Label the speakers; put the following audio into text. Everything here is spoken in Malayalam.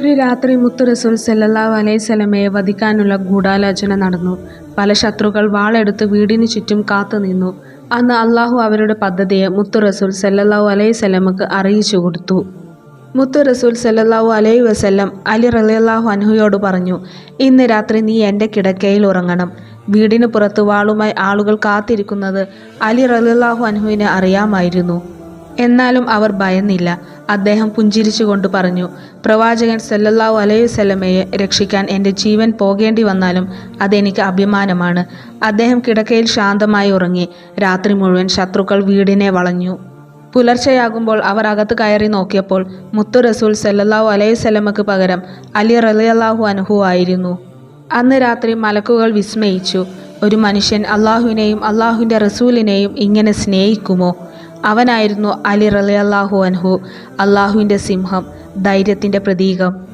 Speaker 1: ഒരു രാത്രി മുത്തു റസൂൽ സല്ലല്ലാഹു അലൈഹി സ്വലമയെ വധിക്കാനുള്ള ഗൂഢാലോചന നടന്നു. പല ശത്രുക്കൾ വാളെടുത്ത് വീടിന് ചുറ്റും കാത്തുനിന്നു അന്ന് അള്ളാഹു അവരുടെ പദ്ധതിയെ മുത്തു റസൂൽ സല്ലല്ലാഹു അലൈഹി സ്വലമക്ക് അറിയിച്ചു കൊടുത്തു. മുത്തു റസൂൽ സല്ലല്ലാഹു അലൈഹി വസല്ലം അലി റലിയല്ലാഹു അൻഹുയോട് പറഞ്ഞു ഇന്ന് രാത്രി നീ എന്റെ കിടക്കയിൽ ഉറങ്ങണം. വീടിന് പുറത്ത് വാളുമായി ആളുകൾ കാത്തിരിക്കുന്നത് അലി റലിയല്ലാഹു അൻഹുവിനെ അറിയാമായിരുന്നു. എന്നാലും അവർ ഭയന്നില്ല. അദ്ദേഹം പുഞ്ചിരിച്ചുകൊണ്ട് പറഞ്ഞു പ്രവാചകൻ സല്ലല്ലാഹു അലൈഹി വസല്ലമയെ രക്ഷിക്കാൻ എന്റെ ജീവൻ പോകേണ്ടി വന്നാലും അതെനിക്ക് അഭിമാനമാണ്. അദ്ദേഹം കിടക്കയിൽ ശാന്തമായി ഉറങ്ങി. രാത്രി മുഴുവൻ ശത്രുക്കൾ വീടിനെ വളഞ്ഞു. പുലർച്ചെയാകുമ്പോൾ അവർ അകത്ത് കയറി നോക്കിയപ്പോൾ മുത്തു റസൂൽ സല്ലല്ലാഹു അലൈഹി വസല്ലമക്ക് പകരം അലി റളിയല്ലാഹു അൻഹു ആയിരുന്നു. അന്ന് രാത്രി മലക്കുകൾ വിസ്മയിച്ചു. ഒരു മനുഷ്യൻ അള്ളാഹുവിനെയും അള്ളാഹുവിന്റെ റസൂലിനെയും ഇങ്ങനെ സ്നേഹിക്കുമോ? അവനായിരുന്നു അലി റളിയല്ലാഹു അൻഹു അള്ളാഹുവിന്റെ സിംഹം ധൈര്യത്തിന്റെ പ്രതീകം.